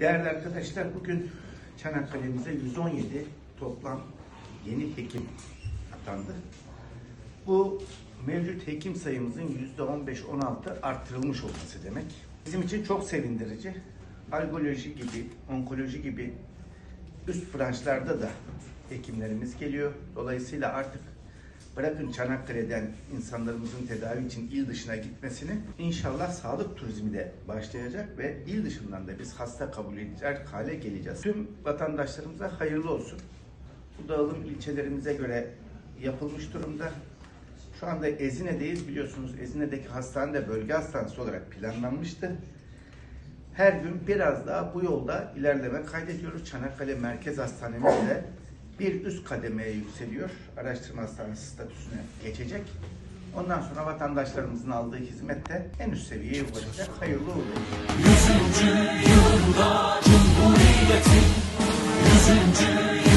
Değerli arkadaşlar bugün Çanakkale'mize 117 toplam yeni hekim atandı. Bu mevcut hekim sayımızın %15-16 arttırılmış olması demek. Bizim için çok sevindirici. Algoloji gibi, onkoloji gibi üst branşlarda da hekimlerimiz geliyor. Dolayısıyla artık bırakın Çanakkale'den insanlarımızın tedavi için il dışına gitmesini inşallah sağlık turizmi de başlayacak ve il dışından da biz hasta kabul edecek hale geleceğiz. Tüm vatandaşlarımıza hayırlı olsun. Bu dağılım ilçelerimize göre yapılmış durumda. Şu anda Ezine'deyiz biliyorsunuz. Ezine'deki hastane bölge hastanesi olarak planlanmıştı. Her gün biraz daha bu yolda ilerleme kaydediyoruz. Çanakkale Merkez Hastanemiz de bir üst kademeye yükseliyor. Araştırma hastanesi statüsüne geçecek. Ondan sonra vatandaşlarımızın aldığı hizmet de en üst seviyeye ulaşacak. Hayırlı uğurlu olsun. Yüzüncü yılında Cumhuriyet'in Yüzüncü